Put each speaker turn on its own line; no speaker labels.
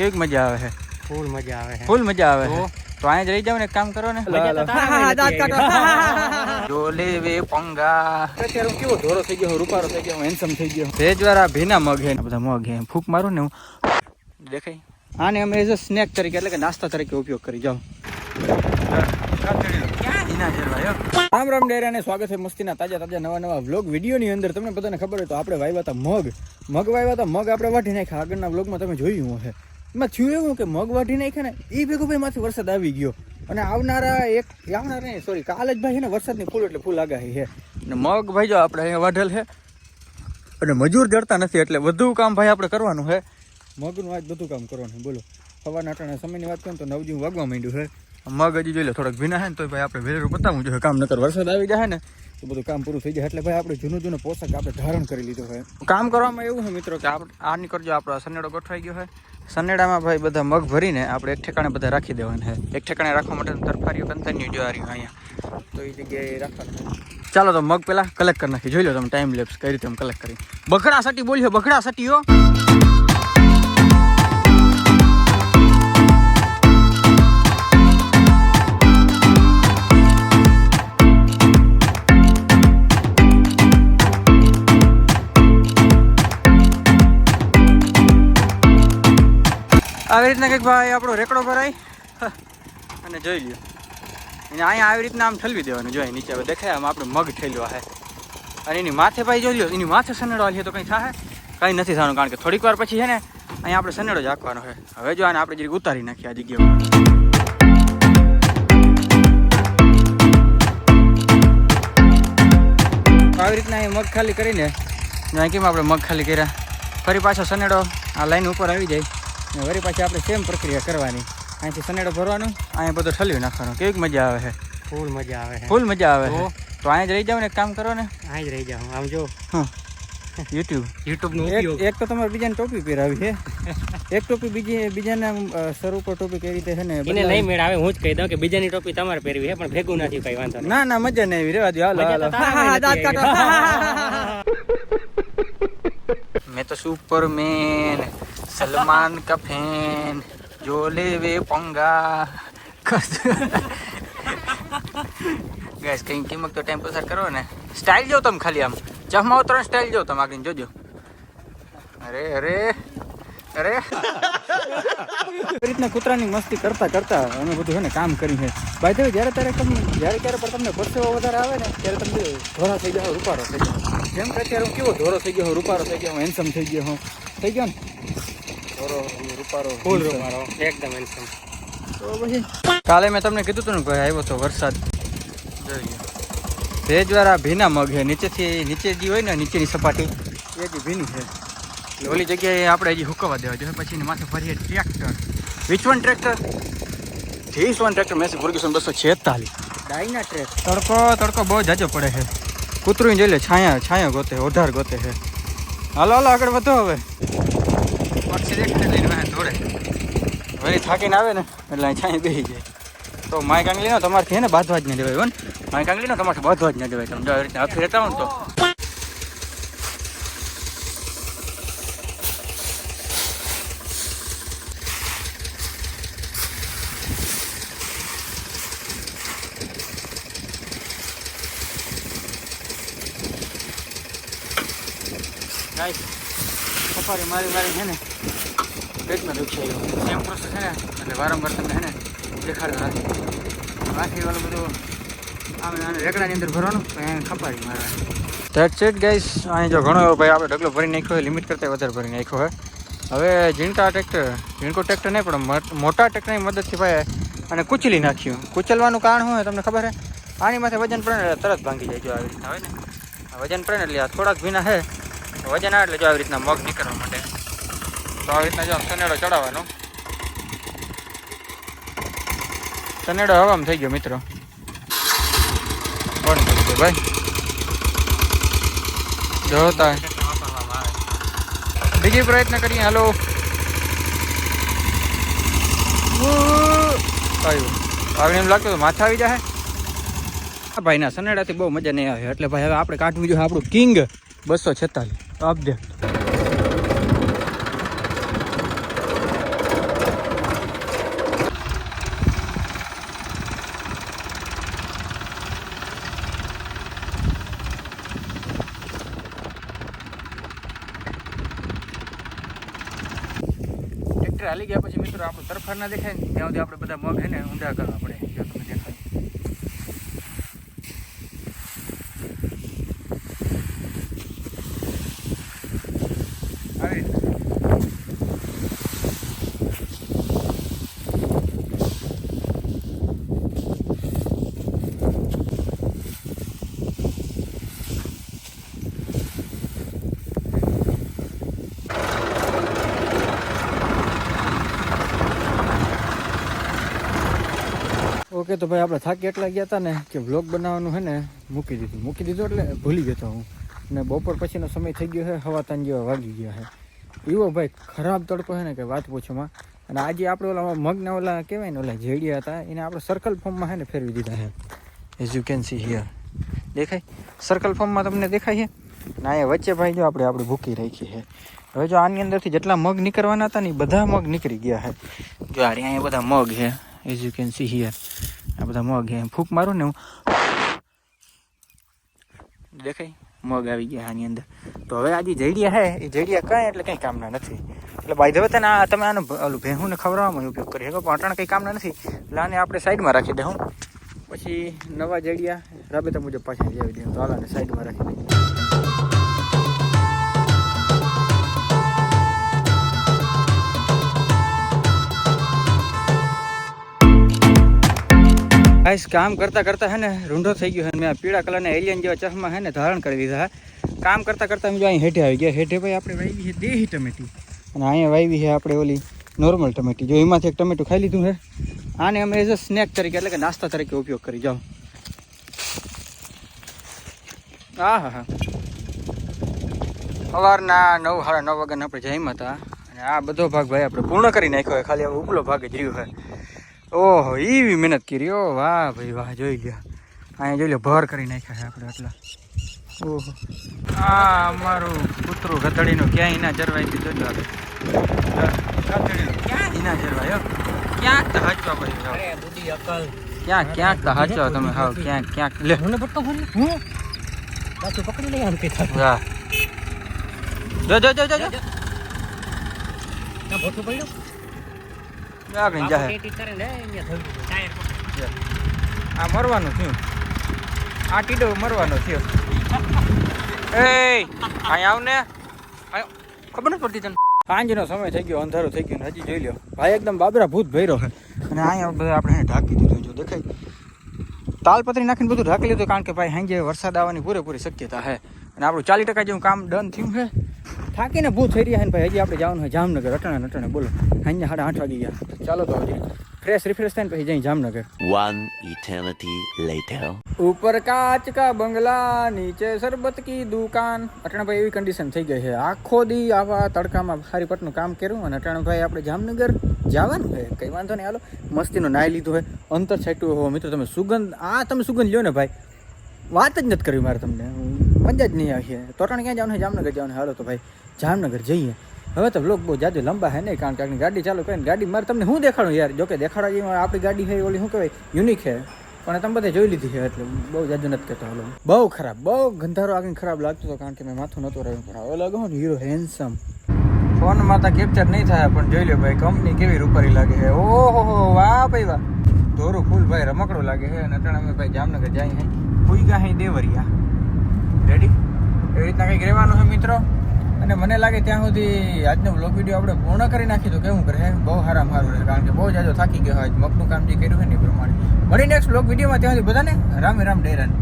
કેવી મજા આવે છે.
ફૂલ મજા આવે છે.
ફૂલ મજા આવે છે.
તો?
અહીંયા જ રહી જાવ ને એક કામ કરો ને.
મજા તો તારામાં નથી આવી.
જોલે વે પંગા. અત્યારે કેવો ધોરો થઈ ગયો રૂપારો થઈ ગયો હેન્સમ થઈ ગયો. ભેજવાળા ભીના મગ હે બધા મગ હે ફૂક મારું ને હું. દેખાય? આને અમે એઝ અ સ્નેક તરીકે એટલે કે નાસ્તા તરીકે ઉપયોગ કરી. જાવ રામ રામ ડેરા ને સ્વાગત છે મસ્તીના તાજા તાજા નવા નવા વ્લોગ વિડીયોની અંદર. તમને બધાને ખબર હોય તો આપણે વાવ્યા હતા મગ. મગ વાવ્યા હતા મગ આપણે વાટી નાખ્યા. આગળના વ્લોગમાં તમે જોયું હશે. એમાં થયું એવું કે મગ વાઢી નાખે ને એ ભેગું ભાઈ માંથી વરસાદ આવી ગયો. અને આવનારા એક, આવનારા નહીં સોરી કાલ જ ભાઈ છે ને વરસાદની ફૂલ એટલે ફૂલ આગાહી છે. અને મગ ભાઈ જો આપણે અહીંયા વાઢેલ છે. અને મજૂર જડતા નથી એટલે બધું કામ ભાઈ આપણે કરવાનું છે. મગનું આજ બધું કામ કરવાનું બોલો. સવારના અટાણે સમયની વાત કરું તો નવજી વાગવા માંડ્યું છે. મગ હજી જોઈ લે, થોડાક ભીના છે ને તો ભાઈ આપણે વહેલું બતાવવું જોઈએ, કામ નકર વરસાદ આવી જાય ને. તો બધું કામ પૂરું થઈ જાય. એટલે ભાઈ આપણે જૂનું જૂનું પોશાક આપણે ધારણ કરી લીધું હોય. કામ કરવામાં એવું છે મિત્રો કે આપણે આ નીકળજો આપણો સનેડો ગોઠવાઈ ગયો હોય સનેડામાં ભાઈ બધા મગ ભરીને આપણે એક ઠેકાણે બધા રાખી દેવાના છે. એક ઠેકાણે રાખવા માટે તરફારીઓ કન્ટિન્યુ જોવા રહ્યું અહીંયા. તો એ જગ્યાએ રાખવાનું ચાલો તો મગ પહેલાં કલેક્ટ કરી નાખી જોઈ લો તમે ટાઈમ લેપ્સ કઈ રીતે કલેક્ટ કરી. બગડા સટી બોલ્યો બગડા સટીઓ આવી રીતના કંઈક ભાઈ આપણો રેકડો ભરાય. અને જોઈ લ્યો. અને અહીંયા આવી રીતના આમ ઠલવી દેવાનું જોઈએ નીચે હવે દેખાય, આમ આપણે મગ ઠેલ્યો હે. અને એની માથે ભાઈ જોઈ લ્યો, એની માથે સનેડો છે તો કંઈ થાય કંઈ નથી થવાનું કારણ કે થોડીક વાર પછી છે ને, અહીંયા આપણે સનેડો જ આખવાનો છે. હવે જો આને આપણે જરીક ઉતારી નાખીએ આ જગ્યા આવી રીતના અહીં મગ ખાલી કરીને જ્યાં કેમ આપણે મગ ખાલી કર્યા? ફરી પાછો સનેડો આ લાઈન ઉપર આવી જાય. ને વળી પાછી આપણે સેમ પ્રક્રિયા કરવાની. અહીંથી સનેડો ભરવાનું અહીંયા બધો ઠલવી નાખવાનું. કેવી મજા આવે છે?
ફૂલ મજા આવે છે.
ફૂલ મજા આવે
તો?
તો અહીંયા જ રહી જાવ ને એક કામ કરો ને.
અહીં જ રહી જાવ આમ જો.
હા. યુટ્યુબ
યુટ્યુબનું
એક એક તો તમારે બીજાને ટોપી પહેરાવી છે. એક ટોપી બીજી બીજાના સર ઉપર ટોપી કઈ રીતે છે ને
એને. નહીં મેળ આવે હું જ કહી દઉં કે બીજાની ટોપી તમારે પહેરવી છે પણ ભેગું નથી કઈ વાંધો
ના ના મજા નહીં આવી. રેવા દો હાલો હાલો.
મેં તો તારામાં
સલમાન કફેન જોલે વે પોંગા ગેસ કંઈ કિંમત તો ટાઈમ પસાર કરો ને સ્ટાઇલ જો તમે ખાલી આમ ચમાવો ત્રણ સ્ટાઇલ જો તમે આગળ જોજો અરે અરે અરે રીતના કૂતરાની મસ્તી કરતા કરતા અમે બધું છે ને કામ કર્યું છે ભાઈ દેવ જ્યારે ત્યારે તમને જ્યારે ત્યારે પણ તમને પરસેવો વધારે આવે ને, ત્યારે તમને ધોરા થઈ જાઓ રૂપારો થઈ ગયો જેમ કે અત્યારે હું કેવો ધોરો થઈ ગયો હું રૂપારો થઈ ગયો હું હેન્સમ થઈ ગયો હું થઈ ગયો ને? ધોરો રૂપારો.
ફૂલ
handsome.
રૂમારો એકદમ. handsome.
તો પછી કાલે મેં તમને કીધું હતું ને ભાઈ આવ્યો તો વરસાદ. જોઈ લો ભેજવાળા ભીના મગ છે. નીચેથી નીચે જે હોય ને નીચેની સપાટી એ જ ભીની છે. એટલે ઓલી જગ્યાએ આપણે હજી હુકવવા દેવા જોઈએ. પછી એની માથે ફરીએ tractor. Which one tractor this one tractor Massey Ferguson બસો છેતાલીસ. ડાઈના ટ્રેક તડકો તડકો બહુ જાજો પડે છે. કૂતરું જોઈ લે છાયા છાયા ગોતે ઓઢાર ગોતે છે. હાલો હાલો આગળ વધો હવે. પક્ષી દેખાય લઈને વાહે દોડે વળી થાકીને આવે ને, એટલે છાંય બેસી જાય. તો માય કાંગલીનો તમારથી હે ને બાંધવા જ ન દેવાય, હો ને? માય કાંગલીનો તમારે બાંધવા જ ન દેવાય. તમે આવી રીતે હાથી રહેતા હો તો. સફારી મારી મારી છે ને પેટમાં દુખી આવ્યો સેમ પ્રોસેસ છે ને, એટલે વારંવાર તમે છે ને દેખાડતા નથી બાકી વાળું બધું આમ રેકડાની અંદર ભરવાનું એને ખપારી મારવાની. ધેટ્સ ઇટ ગાઈસ અહીં જો ઘણો એવો ભાઈ આપણે ઢગલો ભરી નાખ્યો હોય લિમિટ કરતાં વધારે ભરી નાખ્યો હોય હવે ઝીણકા ટ્રેક્ટર ઝીણકો ટ્રેક્ટર નહીં, પણ મોટા ટ્રેક્ટરની મદદથી ભાઈ અને કૂચલી નાખ્યું. કુચલવાનું કારણ હોય તમને ખબર છે? આની માથે વજન પડે તરત ભાંગી જાય જો આવી રીતના, હોય ને? વજન પડે એટલે આ થોડાક ભીના છે વજન આવે એટલે જો આવી રીતના મગ નીકળવા માટે તો આવી રીતના જો સનેડો ચડાવવાનો. સનેડો હવામાં થઈ ગયો મિત્રો. બંધ ભાઈ? જોતા બીજી પ્રયત્ન કરીએ, હાલો. આવ્યું આગળ એમ લાગતું માથા આવી જાય આ ભાઈના સનેડાથી બહુ મજા નહીં આવે, એટલે ભાઈ હવે આપણે કાઢવું જોઈએ આપણું કિંગ બસો છેતાલીસ. અપડેટ હાલી ગયા પછી મિત્રો, આપણું તરફાર ના દેખાય ને, ત્યાં સુધી આપણે બધા મગ હે ને ઊંધા કરવા પડે જો તમે દેખાય આવી રીતે ઓકે તો ભાઈ આપણે થાકી એટલા ગયા હતા ને કે વ્લોગ બનાવવાનું છે ને, મૂકી દીધું. મૂકી દીધું એટલે ભૂલી ગયો હતો હું. ને બપોર પછીનો સમય થઈ ગયો છે હવા તાન જેવા વાગી ગયા છે એવો ભાઈ ખરાબ તડકો છે ને કે વાત પૂછોમાં અને આજે આપણે ઓલા મગના ઓલા કહેવાય ને ઓલા જેડિયા હતા, એને આપણે સર્કલ ફોર્મમાં છે ને ફેરવી દીધા છે as you can see here દેખાય? સર્કલ ફોર્મમાં તમને દેખાય છે? ના અહીંયા વચ્ચે ભાઈ જો આપણે આપણે ભૂકી રાખી છે. હવે જો આની અંદરથી જેટલા મગ નીકળવાના હતા ને એ બધા મગ નીકળી ગયા છે જો અહીંયા બધા મગ છે as you can see here બધા મગ છે ફૂંક મારું ને હું. દેખાય? મગ આવી ગયા આની અંદર. તો હવે આ જે હે. એ જડિયા કાંઈ એટલે કંઈ કામના નથી. એટલે બાય ધવે તને આ તમે આનું ઓલું ભેહુંને ખવડાવવામાં ઉપયોગ કરી શકો પણ અટાણ કંઈ કામના નથી. એટલે આને આપણે સાઈડમાં રાખી દઉં પછી નવા જડિયા રાબેતા મુજબ પાછા લઈ આવી દઈએ તો હાલ આને સાઈડમાં રાખી દઈએ. ગાઈસ કામ કરતા કરતા હે ને રૂંઢો થઈ ગયો છે મેં પીળા કલરના એલિયન જેવા ચશ્મા હે ને ધારણ કરી દીધા કામ કરતા કરતા જો અહીં હેઠે આવી ગયા. હેઠે ભાઈ આપણે વાવી છે દેહી ટમેટી. અને અહીંયા વાવી છે આપણે ઓલી નોર્મલ ટમેટી. જો એમાંથી એક ટમેટું ખાઈ લીધું છે આને અમે એઝ અ સ્નેક તરીકે, એટલે કે નાસ્તા તરીકે ઉપયોગ કરી. જાઓ. હા હા. હા સવારના નવ, સાડા નવ વાગ્યાના આપણે જઈમાં હતા. અને આ બધો ભાગ ભાઈ આપણે પૂર્ણ કરી નાખ્યો હોય ખાલી હવે ઉપલો ભાગ જ રહ્યો છે ઓહો એવી મહેનત કરી. ઓ વાહ ભાઈ વાહ જોઈ લ્યો. અહીંયા જોઈ લો ભર કરી નાખ્યા છે આપણે એટલા ઓહો. આ અમારું કૂતરું ગધડીનું ક્યાંય ના જરવાય જોઈ લો ગધડીનું ક્યાં ના જરવાય ક્યાંક તો હાચવા પડી ક્યાંક ક્યાંક તો હચો તમે હાવ ક્યાંક ક્યાંક. લે.
મને હું? પાછું પકડી લઈ આમ કે
વાહ. જો જો જો જો જો.
ના ભોટું પડ્યું.
આગળ જાહે. આ મરવાનું થયું. આ ટીડો મરવાનો થયો. એ અહીં આવ ને ખબર નથી પડતી તને. સાંજનો સમય થઈ ગયો અંધારો થઈ ગયો ને હજી જોઈ લ્યો. ભાઈ એકદમ બાબરા ભૂત ભર્યો છે. અને અહીંયા બધા આપણે ઢાંકી દીધું જો દેખાય. તાલપત્રી નાખીને બધું ઢાંકી લીધું કારણ કે ભાઈ સાંજે વરસાદ આવવાની પૂરેપૂરી શક્યતા છે. અને આપણું ચાલીસ ટકા જેવું કામ ડન થયું છે. થાકીને ભૂ થઈ રહ્યા છે ભાઈ હજી આપણે જવાનું હોય જામનગર. અટણે અટણે બોલો. અહીંયા સાડા આઠ વાગી ગયા. ચાલો તો હજી ફ્રેશ રિફ્રેશ થઈને પછી જઈ જામનગર.
વન ઇટર્નિટી લેટર
ઉપર કાચ કા બંગલા નીચે શરબત કી દુકાન. અટાણાભાઈ એવી કન્ડિશન થઈ ગઈ છે. આખો દી આવા તડકામાં ભારી પટનું કામ કર્યું અને અટાણાભાઈ આપણે જામનગર જવાનું છે. કંઈ વાંધો નહીં હાલો. મસ્તીનો નાહી લીધો હોય અંતર છાંટ્યું હો મિત્રો તમે સુગંધ આ તમે સુગંધ લ્યો ને ભાઈ. વાત જ નથી કરવી મારે તમને. મજા જ નહીં આવી છે તોટાણ ક્યાં જવાનું છે? જામનગર જવાનું છે. હાલો તો ભાઈ, જામનગર જઈએ. હવે તો બ્લોગ બહુ જાજુ લંબા હે નહીં કારણ કે આપણી ગાડી ચાલુ કરીને ગાડી મારે તમને શું દેખાડું યાર? જોકે દેખાડવા જેવી આપણી ગાડી છે એ ઓલી શું કહેવાય? યુનિક છે. પણ તમે બધે જોઈ લીધી છે, એટલે બહુ જાજુ નથી કહેતો હાલો. બહુ ખરાબ, બહુ ગંધારો આગળ ખરાબ લાગતો હતો, કારણ કે મેં માથું નહોતું રહ્યું. પણ હવે લાગો ને હીરો હેન્ડસમ ફોનમાં તો કેપ્ચર નહીં થાય, પણ જોઈ લો ભાઈ કંપની કેવી રૂપારી લાગે છે. ઓહો વાહ ભાઈ, વાહ. ધોરું ફૂલ ભાઈ, રમકડું લાગે છે. અને અટાણે અમે ભાઈ જામનગર જાય હે ફૂઈગા હે દેવરિયા. રેડી એવી રીતના કંઈક રહેવાનું છે મિત્રો? અને મને લાગે ત્યાં સુધી આજનો બ્લોગ વીડિયો આપણે પૂર્ણ કરી નાખી તો કેવું કરે? બહુ સારામાં સારું રહે. કારણ કે બહુ જાજો થાકી ગયો હોય. મગનું કામ જે કર્યું છે ને એ પ્રમાણે. મળી નેક્સ્ટ બ્લોગ વિડીયોમાં ત્યાં સુધી બધાને રામે રામ ડેરાન